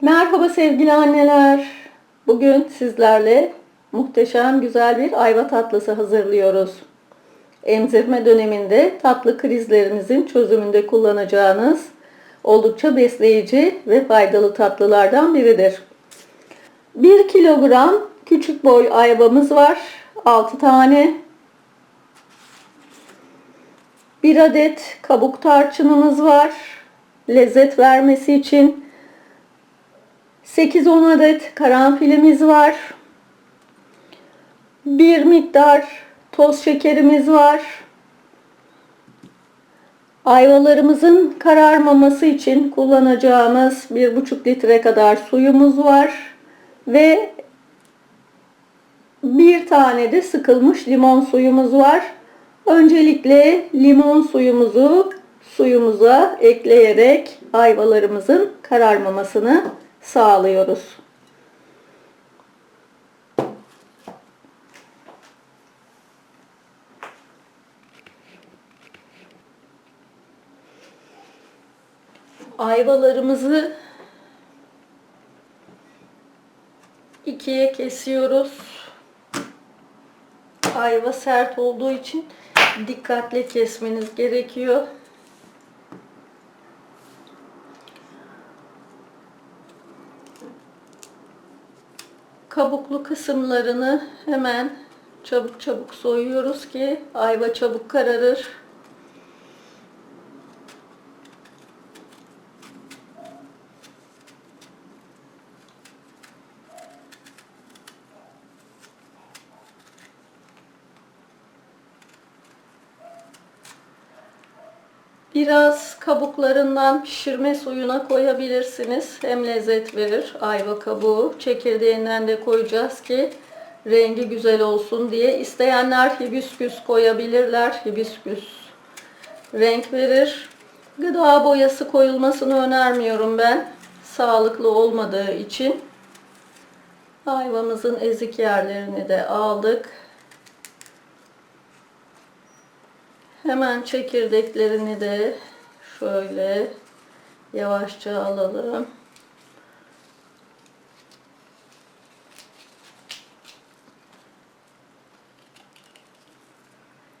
Merhaba sevgili anneler. Bugün sizlerle muhteşem güzel bir ayva tatlısı hazırlıyoruz. Emzirme döneminde tatlı krizlerinizin çözümünde kullanacağınız oldukça besleyici ve faydalı tatlılardan biridir. 1 kilogram küçük boy ayvamız var. 6 tane. 1 adet kabuk tarçınımız var. Lezzet vermesi için 8-10 adet karanfilimiz var. Bir miktar toz şekerimiz var. Ayvalarımızın kararmaması için kullanacağımız 1,5 litre kadar suyumuz var. Ve bir tane de sıkılmış limon suyumuz var. Öncelikle limon suyumuzu suyumuza ekleyerek ayvalarımızın kararmamasını sağlıyoruz. Ayvalarımızı ikiye kesiyoruz. Ayva sert olduğu için dikkatli kesmeniz gerekiyor. Kabuklu kısımlarını hemen çabuk çabuk soyuyoruz ki ayva çabuk kararır. Biraz kabuklarından pişirme suyuna koyabilirsiniz. Hem lezzet verir ayva kabuğu. Çekirdeğinden de koyacağız ki rengi güzel olsun diye. İsteyenler hibisküs koyabilirler. Hibisküs renk verir. Gıda boyası koyulmasını önermiyorum ben. Sağlıklı olmadığı için. Ayvamızın ezik yerlerini de aldık. Hemen çekirdeklerini de şöyle yavaşça alalım.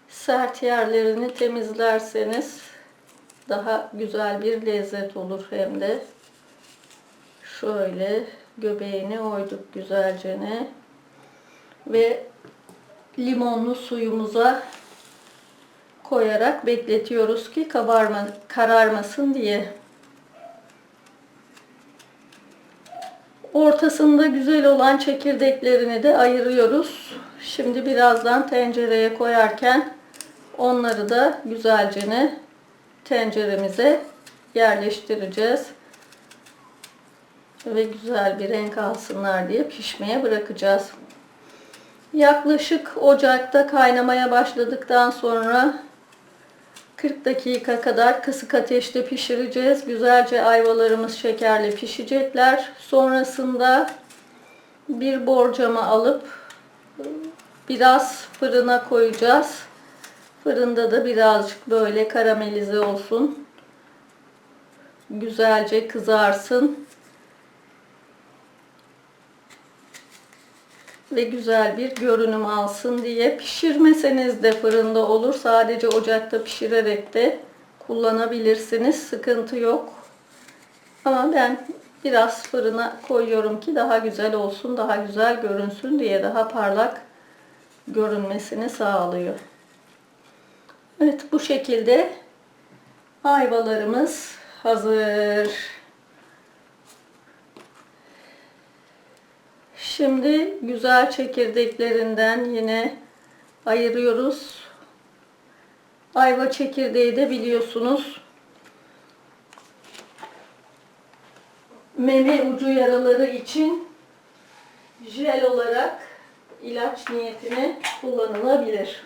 Sert yerlerini temizlerseniz daha güzel bir lezzet olur hem de. Şöyle göbeğini oyduk güzelce ve limonlu suyumuza koyarak bekletiyoruz ki kabarma, kararmasın diye. Ortasında güzel olan çekirdeklerini de ayırıyoruz. Şimdi birazdan tencereye koyarken onları da güzelce tenceremize yerleştireceğiz. Ve güzel bir renk alsınlar diye pişmeye bırakacağız. Yaklaşık ocakta kaynamaya başladıktan sonra 40 dakika kadar kısık ateşte pişireceğiz. Güzelce ayvalarımız şekerle pişecekler. Sonrasında bir borcama alıp biraz fırına koyacağız. Fırında da birazcık böyle karamelize olsun. Güzelce kızarsın. Ve güzel bir görünüm alsın diye pişirmeseniz de fırında olur. Sadece ocakta pişirerek de kullanabilirsiniz. Sıkıntı yok. Ama ben biraz fırına koyuyorum ki daha güzel olsun, daha güzel görünsün diye daha parlak görünmesini sağlıyor. Evet bu şekilde ayvalarımız hazır. Şimdi güzel çekirdeklerinden yine ayırıyoruz. Ayva çekirdeği de biliyorsunuz meme ucu yaraları için jel olarak ilaç niyetine kullanılabilir.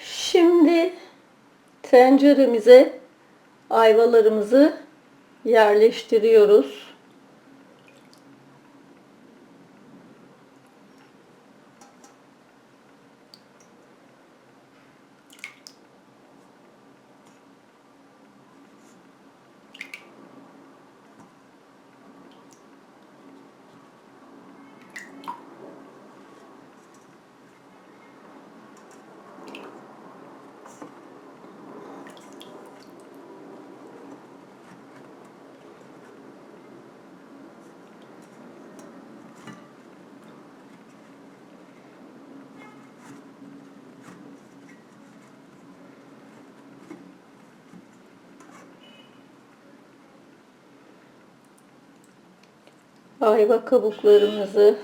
Şimdi tenceremize ayvalarımızı yerleştiriyoruz. Ayva kabuklarımızı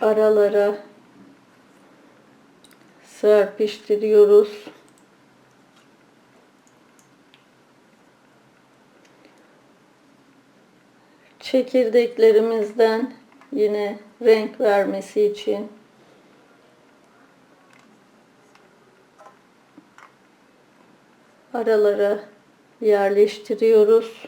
aralara serpiştiriyoruz. Çekirdeklerimizden yine renk vermesi için aralara yerleştiriyoruz.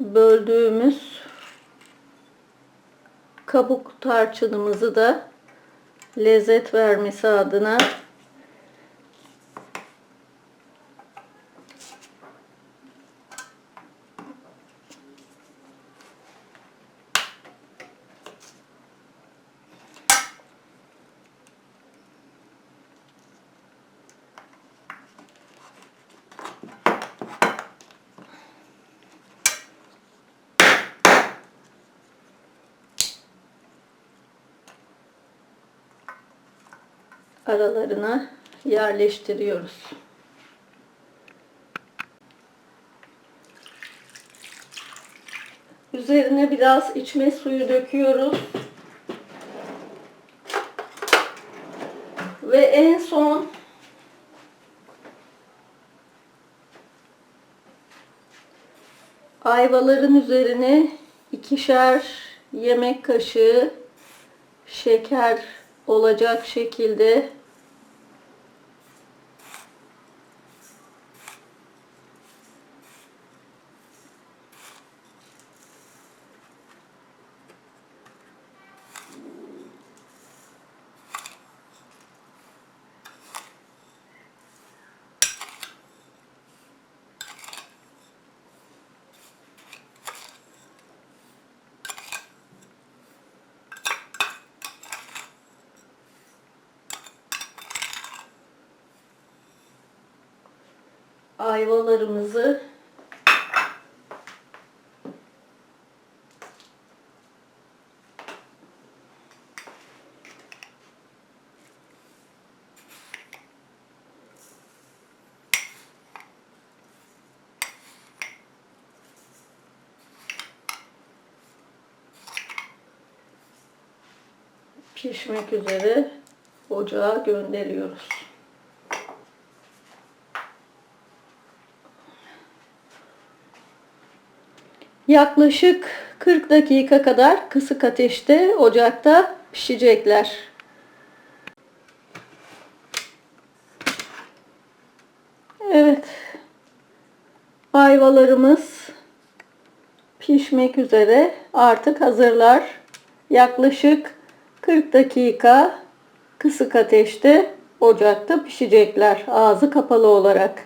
Böldüğümüz kabuk tarçınımızı da lezzet vermesi adına aralarına yerleştiriyoruz. Üzerine biraz içme suyu döküyoruz. Ve en son ayvaların üzerine ikişer yemek kaşığı şeker olacak şekilde ayvalarımızı pişmek üzere ocağa gönderiyoruz. Yaklaşık 40 dakika kadar kısık ateşte ocakta pişecekler. Evet. Ayvalarımız pişmek üzere. Artık hazırlar. Yaklaşık 40 dakika kısık ateşte ocakta pişecekler. Ağzı kapalı olarak.